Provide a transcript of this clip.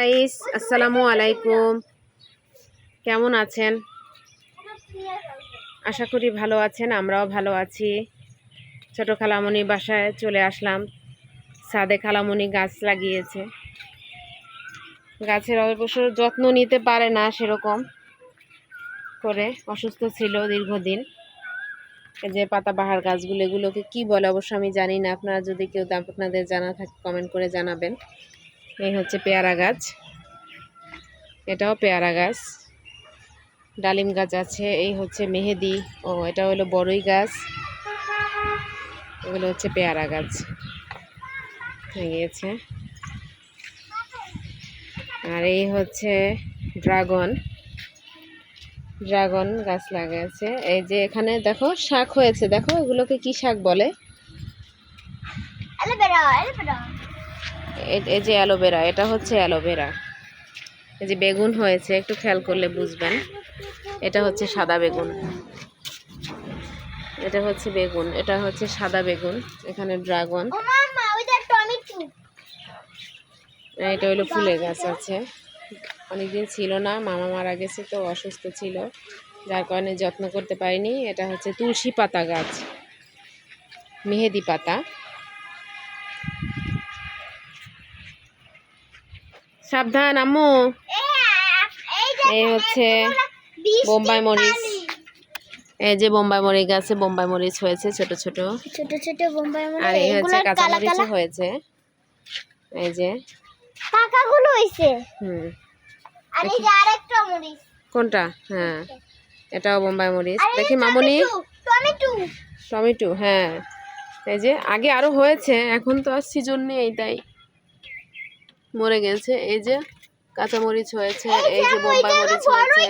Guys আসসালামু আলাইকুম। কেমন আছেন? আশা করি ভালো আছেন, আমরাও ভালো আছি। ছোট খালামণি বাসায় চলে আসলাম। সাদে খালামণি গাছ লাগিয়েছে। গাছের অবশ্য যত্ন নিতে পারে না সেরকম করে, অসুস্থ ছিল দীর্ঘদিন। যে পাতাবাহার গাছগুলো, এগুলোকে কী বলে অবশ্য আমি জানি না। আপনারা যদি কেউ আপনাদের জানা থাকে কমেন্ট করে জানাবেন। এই হচ্ছে পেয়ারা গাছ। এটাও পেয়ারা গাছ। ডালিম গাছ আছে, এই হচ্ছে মেহেদি। ও, এটা হলো বড়ই গাছ। এগুলো হচ্ছে পেয়ারা গাছ। গিয়েছে। আর এই হচ্ছে ড্রাগন। ড্রাগন গাছ লাগিয়েছে এই যে এখানে দেখো শাক হয়েছে। দেখো এগুলোকে কি শাক বলে? এই যে অ্যালোভেরা এটা হচ্ছে অ্যালোভেরা। এই যে বেগুন হয়েছে একটু খেয়াল করলে বুঝবেন। এটা হচ্ছে সাদা বেগুন। এটা হচ্ছে বেগুন এটা হচ্ছে সাদা বেগুন এখানে ড্রাগন। টমেটো। এটা হলো ফুলের গাছ আছে। অনেকদিন ছিল না মামা মারা গেছে তো অসুস্থ ছিল। যার কারণে যত্ন করতে পারিনি। এটা হচ্ছে তুলসী পাতা গাছ মেহেদি পাতা। সাবধান আম্মু। এই হচ্ছে বোম্বাই মরিচ। এই যে বোম্বাই মরিচ গাছে বোম্বাই মরিচ হয়েছে ছোট ছোট। ছোট ছোট বোম্বাই আর এই হচ্ছে কাঁচা কালা হয়েছে। এই যে। পাকাগুলো হইছে হুম। আর এই যে আরেকটা মরিচ। কোনটা? হ্যাঁ এটাও বোম্বাই মরিচ। দেখি মামুনি। টমেটো। টমেটো হ্যাঁ। এই যে আগে আরও হয়েছে এখন তো আর সিজন নেই তাই। মরে গেছে। এই যে কাঁচামরিচ হয়েছে এই যে বোম্বাই মরিচ হয়েছে।